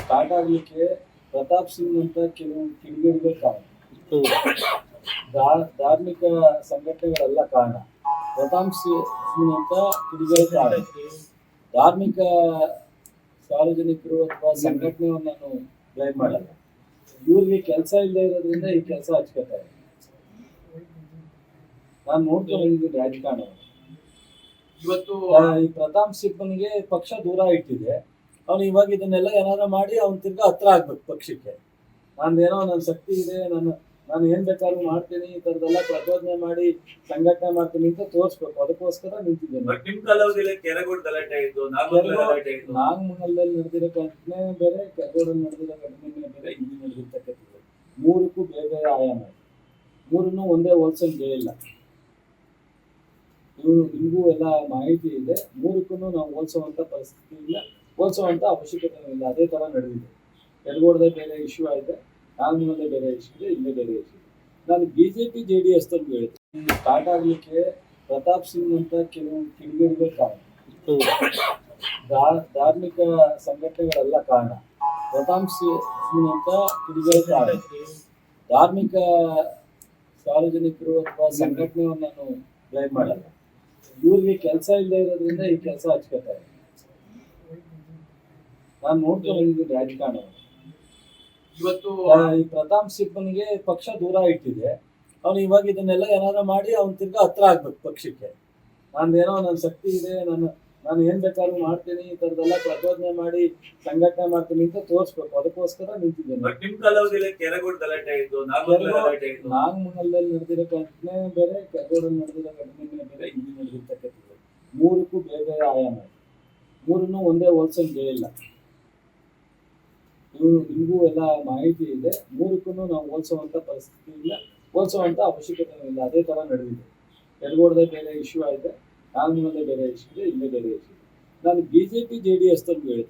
Start ಆಗ್ಲಿಕ್ಕೆ ಪ್ರತಾಪ್ ಸಿಂಗ್ ಅಂತ ಕೆಲವು ಕಿಡಿಗೇಡಿಗಳು ಕಾರಣ. ಧಾರ್ಮಿಕ ಸಂಘಟನೆಗಳೆಲ್ಲ ಕಾರಣ. ಪ್ರತಾಪ್ ಸಿಂಗ್ ಅಂತ ಕಿಡಿಗೇಡಿ ಕಾರಣ. ಧಾರ್ಮಿಕ ಸಾರ್ವಜನಿಕರು ಅಥವಾ ಸಂಘಟನೆಯನ್ನು ನಾನು ಬ್ಲೈಮ್ ಮಾಡಲ್ಲ. ಇವ್ರಿಗೆ ಕೆಲಸ ಇಲ್ಲದೆ ಇರೋದ್ರಿಂದ ಈ ಕೆಲಸ ಹಚ್ಕೋತಾರೆ ನಾನು ನೋಡ್ತಾ ಬಂದಿದ್ದೀನಿ ರಾಜಕಾರಣ ಇವತ್ತು ಈ ಪ್ರತಾಪ್ ಸಿಬ್ಬನಿಗೆ ಪಕ್ಷ ದೂರ ಇಟ್ಟಿದೆ. ಅವನು ಇವಾಗ ಇದನ್ನೆಲ್ಲ ಏನಾದ್ರು ಮಾಡಿ ಅವ್ನು ತಿರ್ಗಾ ಹತ್ರ ಆಗ್ಬೇಕು ಪಕ್ಷಕ್ಕೆ. ನಂದೇನೋ ನನ್ನ ಶಕ್ತಿ ಇದೆ ನಾನು ನಾನು ಏನ್ ಬೇಕಾದ್ರೂ ಮಾಡ್ತೀನಿ ಈ ತರದೆಲ್ಲ ಪ್ರಚೋದನೆ ಮಾಡಿ ಸಂಘಟನೆ ಮಾಡ್ತೀನಿ ಅಂತ ತೋರಿಸ್ಬೇಕು. ಅದಕ್ಕೋಸ್ಕರ ನಿಂತಿದ್ದೇನೆ. ಬಟ್ ನಿಮ್ ಕಾಲಾವಧಿಯಲ್ಲಿ ಕೆರಗೋಡ್ ಗಲಾಟೆ ಆಯ್ತು ನಾಗಮಂಗಲ ಗಲಾಟೆ ಆಯ್ತು. ನಾಗಮಂಗಲದಲ್ಲಿ ನಡೆದಿರೋ ಘಟನೆ ಬೇರೆ ಕೆರಗೋಡಲ್ಲಿ ನಡೆದಿರೋ ಘಟನೆ ಬೇರೆ ಇಲ್ಲಿ ನಡೆದಿರ್ತಕ್ಕಂಥದ್ದು ಮೂರಕ್ಕೂ ಬೇರೆ ಬೇರೆ ಆಯಾಮ ಇದೆ. ಮೂರನ್ನು ಒಂದೇ ಹೋಲ್ಸಂಗೆ ಇಲ್ಲ ಇವು ನಿಮಗೂ ಎಲ್ಲ ಮಾಹಿತಿ ಇದೆ. ಮೂರಕ್ಕೂ ನಾವು ಹೋಲ್ಸೋವಂಥ ಪರಿಸ್ಥಿತಿ ಇಲ್ಲ. ಹೋಲ್ಸೋವಂಥ ಅವಶ್ಯಕತೆ ಇಲ್ಲ ಅದೇ ಥರ ನಡೆದಿದೆ. ಕೆರಗೋಡದೇ ಬೇರೆ ಇಶ್ಯೂ ಆಯಿತು. ನಾಲ್ಮೂರದೇ ಬೇರೆ ಇಶ್ಯೂ ಇದೆ, ಇಲ್ಲೇ ಬೇರೆ ಇಶ್ಯೂ ನಾನು B J P J D S ತಂದು ಹೇಳ್ತೀನಿ. ಸ್ಟಾರ್ಟ್ ಆಗಲಿಕ್ಕೆ ಪ್ರತಾಪ್ ಸಿಂಗ್ ಅಂತ ಕೆಲವು ಕಿಡಿಗೇಡಿಗಳು ಕಾರಣ. ಧಾರ್ಮಿಕ ಸಂಘಟನೆಗಳೆಲ್ಲ ಕಾರಣ. ಪ್ರತಾಪ್ ಸಿಂಗ್ ಅಂತ ಕಿಡಿಗೇಡಿ ಕಾರಣ. ಧಾರ್ಮಿಕ ಸಾರ್ವಜನಿಕರು ಅಥವಾ ಸಂಘಟನೆಯನ್ನು ನಾನು ಬ್ಲೈಮ್ ಮಾಡಲ್ಲ. ಇವ್ರಿಗೆ ಕೆಲಸ ಇಲ್ಲದೆ ಇರೋದ್ರಿಂದ ಈ ಕೆಲಸ ಹಚ್ಕೊತಾರೆ. ನಾನು ನೋಡ್ತಾ ಬಂದಿದ್ದೀನಿ ರಾಜಕಾರಣ ಇವತ್ತು ಈ ಪ್ರತಾಪ್ ಸಿಂಹನಿಗೆ ಪಕ್ಷ ದೂರ ಇಟ್ಟಿದೆ. ಅವನು ಇವಾಗ ಇದನ್ನೆಲ್ಲ ಏನಾದ್ರು ಮಾಡಿ ಅವ್ನು ತಿರ್ಗಾ ಹತ್ರ ಆಗ್ಬೇಕು ಪಕ್ಷಕ್ಕೆ. ನಂದೇನೋ ನನ್ನ ಶಕ್ತಿ ಇದೆ ನಾನು ನಾನು ಏನ್ ಬೇಕಾದ್ರೂ ಮಾಡ್ತೀನಿ ಈ ತರದೆಲ್ಲ ಪ್ರಚೋದನೆ ಮಾಡಿ ಸಂಘಟನೆ ಮಾಡ್ತೀನಿ ಅಂತ ತೋರಿಸ್ಬೇಕು. ಅದಕ್ಕೋಸ್ಕರ ನಿಂತಿದ್ದೇನೆ. ಕೆರಗೋಡ್ ಗಲಾಟೆ ನಾಗಮಂಗಲದಲ್ಲಿ ನಡೆದಿರೋ ಘಟನೆ ಬೇರೆ ಕೆರಗೋಡಲ್ಲಿ ನಡೆದಿರೋ ಘಟನೆ ಬೇರೆ ಇಲ್ಲಿ ನಡೆದಿರ್ತಕ್ಕಂಥದ್ದು. ಮೂರಕ್ಕೂ ಬೇರೆ ಬೇರೆ ಆಯಾಮ. ಇದೆ. ಮೂರನ್ನು ಒಂದೇ ಹೋಲ್ಸಲ್ ಇಲ್ಲ. ನಿಮಗೂ ಎಲ್ಲ ಮಾಹಿತಿ ಇದೆ. ಮೂರಕ್ಕೂ ನಾವು ಹೋಲ್ಸೋವಂಥ ಪರಿಸ್ಥಿತಿ ಇಲ್ಲ ಹೋಲಿಸುವಂಥ ಅವಶ್ಯಕತೆ ಇಲ್ಲ. ಅದೇ ಥರ ನಡೆದಿದೆ. ಕೆರಗೋಡದೇ ಬೇರೆ ಇಶ್ಯೂ ಆಗಿದೆ. ಕಾನೂನಲ್ಲೇ ಬೇರೆ ಇಶ್ಯೂ ಇದೆ. ಇಲ್ಲೇ ಬೇರೆ ಇಶ್ಯೂ ಇದೆ. ನಾನು ಬಿ ಜೆ ಡಿ ಎಸ್ ತಂದು ಹೇಳ್ತೀನಿ.